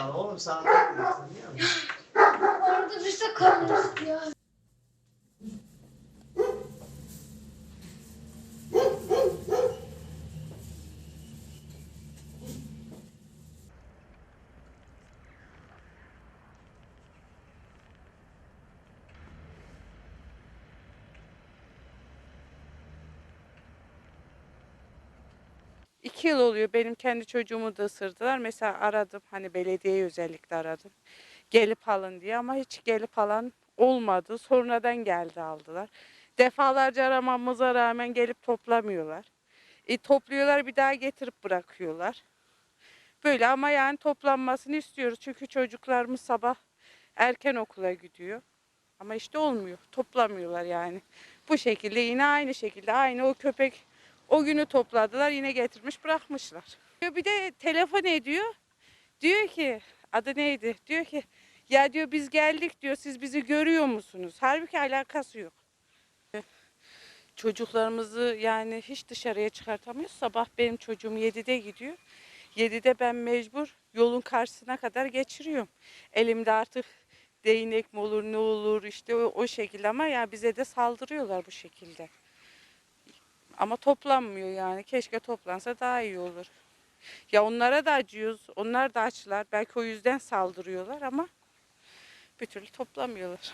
bana. Oğlum sana takmıyorsun. Orada düşse kalırız. İki yıl oluyor benim kendi çocuğumu da ısırdılar. Mesela aradım hani belediyeyi özellikle aradım. Gelip alın diye ama hiç gelip alan olmadı. Sonradan geldi aldılar. Defalarca aramamıza rağmen gelip toplamıyorlar. E, topluyorlar bir daha getirip bırakıyorlar. Böyle ama yani toplanmasını istiyoruz. Çünkü çocuklarımız sabah erken okula gidiyor. Ama işte olmuyor. Toplamıyorlar yani. Bu şekilde yine aynı şekilde aynı o köpek o günü topladılar yine getirmiş bırakmışlar. Bir de telefon ediyor. Diyor ki adı neydi? Diyor ki ya diyor biz geldik diyor siz bizi görüyor musunuz? Halbuki alakası yok. Çocuklarımızı yani hiç dışarıya çıkartamıyoruz. Sabah benim çocuğum 7'de gidiyor. 7'de ben mecbur yolun karşısına kadar geçiriyorum. Elimde artık değnek mi olur ne olur işte o, o şekilde ama ya bize de saldırıyorlar bu şekilde. Ama toplanmıyor yani. Keşke toplansa daha iyi olur. Ya onlara da acıyoruz. Onlar da açlar. Belki o yüzden saldırıyorlar ama bir türlü toplamıyorlar.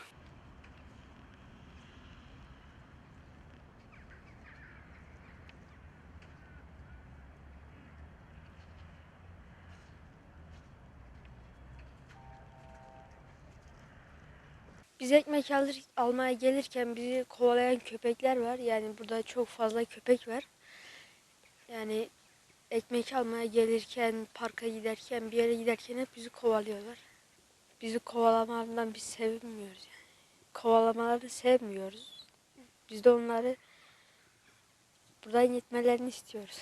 Biz ekmek alır, almaya gelirken bizi kovalayan köpekler var. Yani burada çok fazla köpek var. Yani ekmek almaya gelirken, parka giderken, bir yere giderken hep bizi kovalıyorlar. Bizi kovalamalarından biz sevinmiyoruz yani. Kovalamaları sevmiyoruz. Biz de onları buradan gitmelerini istiyoruz.